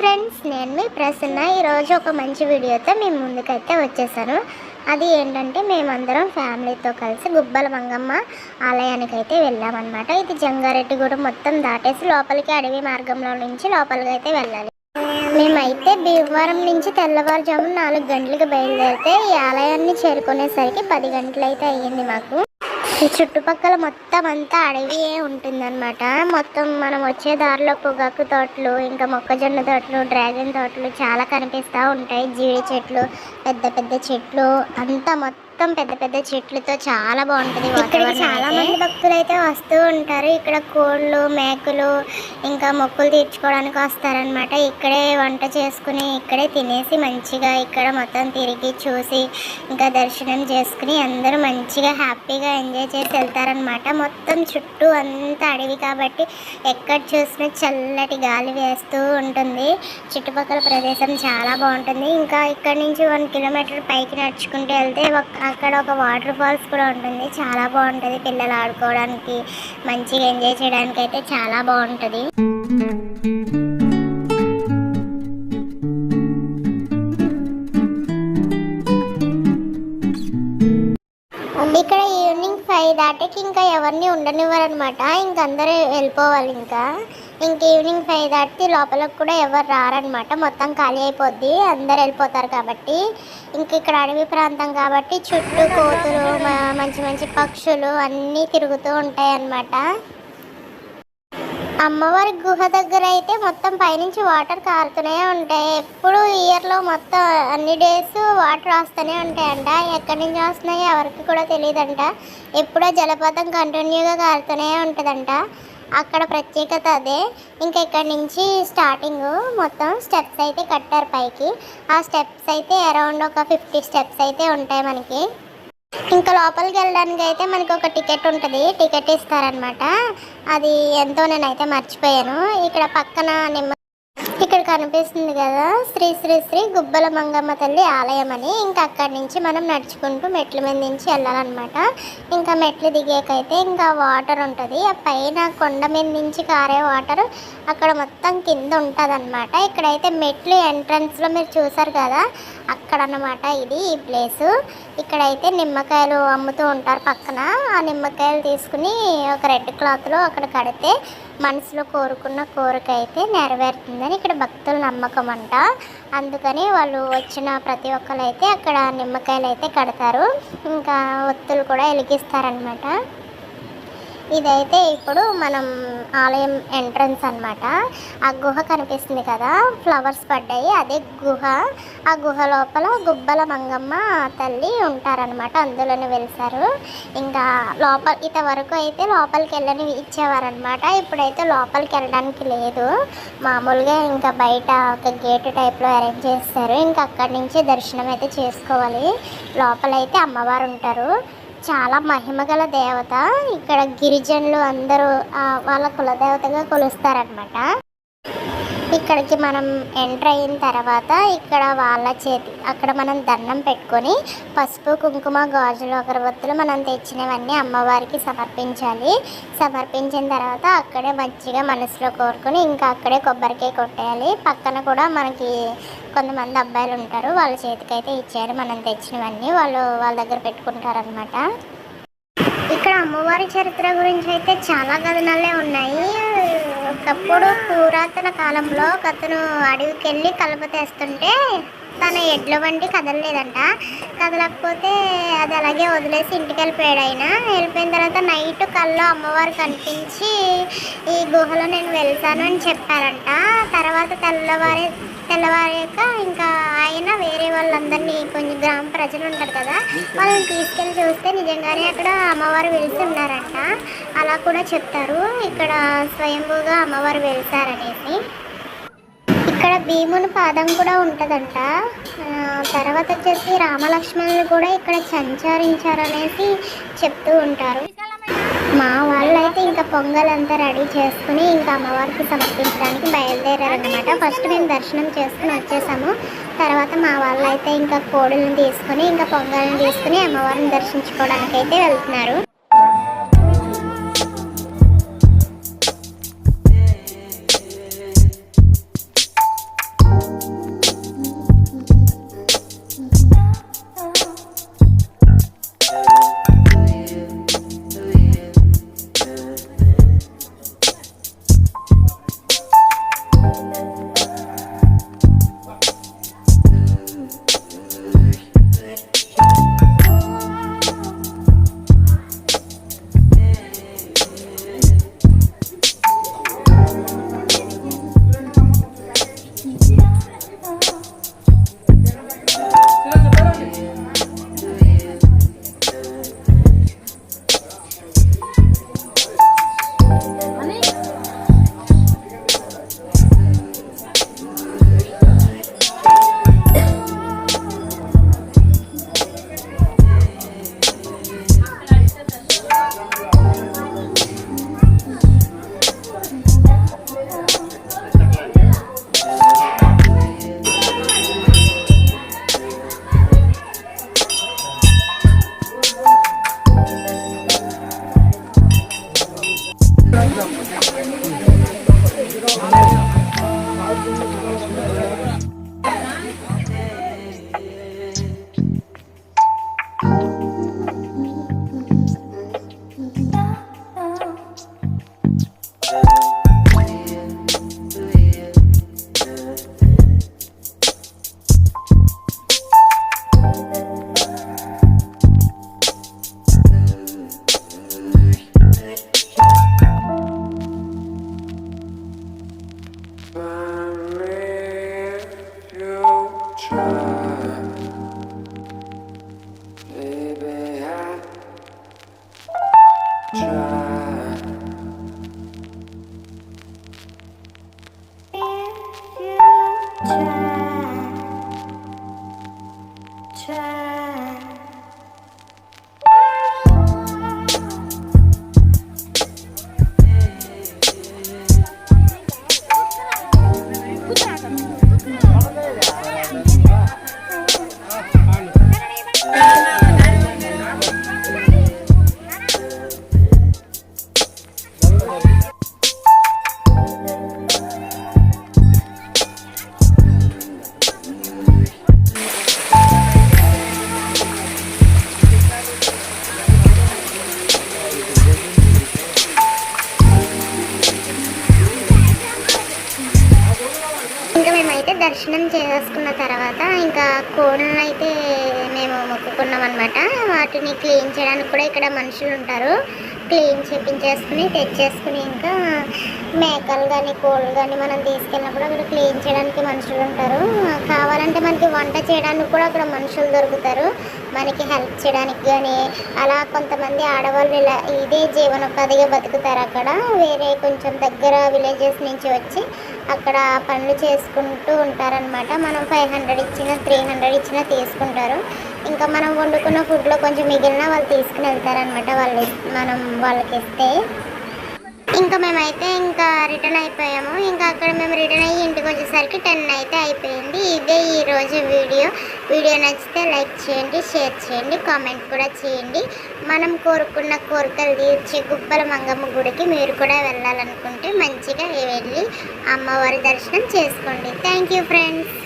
Friends నేను మీ ప్రసన్న. ఈరోజు ఒక మంచి వీడియోతో మీ ముందుకైతే వచ్చేసాను. అది ఏంటంటే మేమందరం ఫ్యామిలీతో కలిసి గుబ్బల మంగమ్మ ఆలయానికి అయితే వెళ్ళామన్నమాట. ఇది జంగారెడ్డిగూడెం మొత్తం దాటేసి లోపలికి అడవి మార్గంలో నుంచి లోపలికి అయితే వెళ్ళాలి. మేమైతే భీమవరం నుంచి తెల్లవారుజామున నాలుగు గంటలకు బయలుదేరితే ఈ ఆలయాన్ని చేరుకునేసరికి పది గంటలు అయితే అయ్యింది మాకు. చుట్టుపక్కల మొత్తం అంతా అడవియే ఉంటుందన్నమాట. మొత్తం మనం వచ్చే దారిలో పొగాకు తోటలు ఇంకా మొక్కజొన్న తోటలు డ్రాగన్ తోటలు చాలా కనిపిస్తూ ఉంటాయి. జీడి చెట్లు పెద్ద పెద్ద చెట్లు అంతా మొత్తం పెద్ద పెద్ద చెట్లతో చాలా బాగుంటుంది ఇక్కడ చాలా మంది భక్తులు అయితే వస్తూ ఉంటారు. ఇక్కడ కోళ్ళు మేకలు ఇంకా మొక్కులు తీర్చుకోవడానికి వస్తారనమాట ఇక్కడే వంట చేసుకుని ఇక్కడే తినేసి మంచిగా ఇక్కడ మొత్తం తిరిగి చూసి ఇంకా దర్శనం చేసుకుని అందరూ మంచిగా హ్యాపీగా ఎంజాయ్ చేసి వెళ్తారనమాట మొత్తం చుట్టూ అంతా అడవి కాబట్టి ఎక్కడ చూసినా చల్లటి గాలి వేస్తూ ఉంటుంది. చుట్టుపక్కల ప్రదేశం చాలా బాగుంటుంది. ఇంకా ఇక్కడ నుంచి వన్ కిలోమీటర్ పైకి నడుచుకుంటూ వెళ్తే ఒక- అక్కడ ఒక వాటర్ ఫాల్స్ కూడా ఉంటుంది. చాలా బాగుంటుంది పిల్లలు ఆడుకోవడానికి మంచిగా ఎంజాయ్ చేయడానికి అయితే చాలా బాగుంటుంది. ఇక్కడ ఈవినింగ్ ఫైవ్ దాటికి ఇంకా ఎవరిని ఉండనివ్వరు అనమాట ఇంక అందరూ వెళ్ళిపోవాలి ఇంకా. ఇంక ఈవినింగ్ ఫైవ్ దాటితే లోపలకు కూడా ఎవరు రారనమాట మొత్తం ఖాళీ అయిపోద్ది. అందరు వెళ్ళిపోతారు కాబట్టి. ఇంక ఇక్కడ అడవి ప్రాంతం కాబట్టి చుట్టూ కోతులు మంచి మంచి పక్షులు అన్నీ తిరుగుతూ ఉంటాయి అన్నమాట అమ్మవారి గుహ దగ్గర అయితే మొత్తం పైనుంచి వాటర్ కారుతూనే ఉంటాయి. ఎప్పుడు ఇయర్లో మొత్తం అన్ని డేస్ వాటర్ వస్తూనే ఉంటాయంట. ఎక్కడి నుంచి వస్తున్నాయో ఎవరికి కూడా తెలియదంట ఎప్పుడో జలపాతం కంటిన్యూగా కారుతూనే ఉంటుందంట. అక్కడ ప్రత్యేకత అదే. ఇంకా ఇక్కడ నుంచి స్టార్టింగ్ మొత్తం స్టెప్స్ అయితే కట్టారు పైకి. ఆ స్టెప్స్ అయితే అరౌండ్ ఒక ఫిఫ్టీ స్టెప్స్ అయితే ఉంటాయి మనకి. ఇంకా లోపలికి వెళ్ళడానికి అయితే మనకి ఒక టికెట్ ఉంటుంది. టికెట్ ఇస్తారనమాట అది ఎంతో నేనైతే మర్చిపోయాను. ఇక్కడ పక్కన నిమ్మ ఇక్కడ కనిపిస్తుంది కదా శ్రీ శ్రీ శ్రీ గుబ్బల మంగమ్మ తల్లి ఆలయం అని. ఇంకా అక్కడి నుంచి మనం నడుచుకుంటూ మెట్ల మీద నుంచి వెళ్ళాలన్నమాట. ఇంకా మెట్లు దిగాకైతే ఇంకా వాటర్ ఉంటుంది. ఆ పైన కొండ మీద నుంచి కారే వాటర్ అక్కడ మొత్తం కింద ఉంటుంది అనమాట ఇక్కడైతే మెట్లు ఎంట్రన్స్లో మీరు చూసారు కదా అక్కడ అన్నమాట ఇది ఈ ప్లేసు ఇక్కడైతే నిమ్మకాయలు అమ్ముతూ ఉంటారు పక్కన. ఆ నిమ్మకాయలు తీసుకుని ఒక రెడ్ క్లాత్లో అక్కడ కడితే మనసులో కోరుకున్న కోరిక అయితే నెరవేరుతుందని ఇక్కడ భక్తుల నమ్మకం అంట. అందుకని వాళ్ళు వచ్చిన ప్రతి ఒక్కరు అయితే అక్కడ నిమ్మకాయలు అయితే కడతారు. ఇంకా ఒత్తులు కూడా వెలిగిస్తారనమాట ఇదైతే ఇప్పుడు మనం ఆలయం ఎంట్రన్స్ అన్నమాట. ఆ గుహ కనిపిస్తుంది కదా ఫ్లవర్స్ పడ్డాయి. అదే గుహ. ఆ గుహ లోపల గుబ్బల మంగమ్మ తల్లి ఉంటారనమాట అందులోనే వెలిసారు. ఇంకా లోపల ఇంత వరకు అయితే లోపలికి వెళ్ళని ఇచ్చేవారనమాట ఇప్పుడైతే లోపలికి వెళ్ళడానికి లేదు. మామూలుగా ఇంకా బయట ఒక గేట్ టైప్లో అరేంజ్ చేస్తారు. ఇంకా అక్కడి నుంచి దర్శనం అయితే చేసుకోవాలి. లోపలైతే అమ్మవారు ఉంటారు. చాలా మహిమగల దేవత. ఇక్కడ గిరిజనులు అందరూ ఆ, వాళ్ళ కులదేవతగా కొలుస్తారనమాట ఇక్కడికి మనం ఎంటర్ అయిన తర్వాత ఇక్కడ వాళ్ళ చేతి అక్కడ మనం దండం పెట్టుకొని పసుపు కుంకుమ గాజులు అగరబత్తులు మనం తెచ్చినవన్నీ అమ్మవారికి సమర్పించాలి. సమర్పించిన తర్వాత అక్కడే మంచిగా మనసులో కోరుకొని ఇంకా అక్కడే కొబ్బరికాయ కొట్టేయాలి. పక్కన కూడా మనకి కొంతమంది అబ్బాయిలు ఉంటారు వాళ్ళ చేతికైతే ఇచ్చారు మనం తెచ్చినవన్నీ వాళ్ళు వాళ్ళ దగ్గర పెట్టుకుంటారనమాట ఇక్కడ అమ్మవారి చరిత్ర గురించి అయితే చాలా కథనాలే ఉన్నాయి. ఒకప్పుడు పురాతన కాలంలో ఒకతను అడవికి వెళ్ళి కలుపు తెస్తుంటే తన ఎడ్ల బండి కదలలేదంట. కదలకపోతే అది అలాగే వదిలేసి ఇంటికి వెళ్ళిపోయాడు ఆయన. వెళ్ళిపోయిన తర్వాత నైట్ కళ్ళు అమ్మవారు కనిపించి ఈ గుహలో నేను వెళ్తాను అని చెప్పారంట. తర్వాత తెల్లవారి తెల్లవారాక ఇంకా ఆయన వేరే వాళ్ళందరినీ కొంచెం గ్రామ ప్రజలు ఉంటారు కదా వాళ్ళని తీసుకెళ్ళి చూస్తే నిజంగానే అక్కడ అమ్మవారు వెళ్తున్నారంట అలా కూడా చెప్తారు. ఇక్కడ స్వయంభూగా అమ్మవారు వెళ్తారనేసి ఇక్కడ భీముని పాదం కూడా ఉంటుందంట. తర్వాత వచ్చేసి రామలక్ష్మణులు కూడా ఇక్కడ సంచరించారనేసి చెప్తూ ఉంటారు. మా వాళ్ళు అయితే ఇంకా పొంగల్ అంతా రెడీ చేసుకుని ఇంకా అమ్మవారికి సమర్పించడానికి బయలుదేరారనమాట ఫస్ట్ మేము దర్శనం చేసుకుని వచ్చేసాము. తర్వాత మా వాళ్ళు అయితే ఇంకా కోడులను తీసుకుని ఇంకా పొంగల్ని తీసుకుని అమ్మవారిని దర్శించుకోవడానికి అయితే వెళ్తున్నారు. try. ఇంకా మేమైతే దర్శనం చేసుకున్న తర్వాత ఇంకా కోళ్ళను అయితే మేము మొక్కుకున్నాం అనమాట వాటిని క్లీన్ చేయడానికి కూడా ఇక్కడ మనుషులు ఉంటారు. క్లీన్ చేపించేసుకుని తెచ్చేసుకుని ఇంకా మేకలు కానీ కోళ్ళు కానీ మనం తీసుకెళ్ళినప్పుడు అక్కడ క్లీన్ చేయడానికి మనుషులు ఉంటారు. కావాలంటే మనకి వంట చేయడానికి కూడా అక్కడ మనుషులు దొరుకుతారు. మనకి హెల్ప్ చేయడానికి కానీ అలా కొంతమంది ఆడవాళ్ళు ఇలా ఇదే జీవనోపాధిగా బతుకుతారు అక్కడ. వేరే కొంచెం దగ్గర విలేజెస్ నుంచి వచ్చి అక్కడ పనులు చేసుకుంటూ ఉంటారనమాట మనం ఫైవ్ హండ్రెడ్ ఇచ్చినా త్రీ హండ్రెడ్ ఇచ్చినా తీసుకుంటారు. ఇంకా మనం వండుకున్న ఫుడ్లో కొంచెం మిగిలిన వాళ్ళు తీసుకుని వెళ్తారనమాట వాళ్ళు మనం వాళ్ళకి ఇస్తే. ఇంకా మేమైతే ఇంకా రిటర్న్ అయిపోయాము. ఇంకా అక్కడ మేము రిటర్న్ అయ్యి ఇంటికి వచ్చేసరికి టెన్ అయితే అయిపోయింది. ఇదే ఈరోజు వీడియో. వీడియో నచ్చితే లైక్ చేయండి షేర్ చేయండి కామెంట్ కూడా చేయండి. మనం కోరుకున్న కోరికలు తీర్చే గుప్పల మంగమ్మ గుడికి మీరు కూడా వెళ్ళాలనుకుంటే మంచిగా వెళ్ళి అమ్మవారి దర్శనం చేసుకోండి. Thank you friends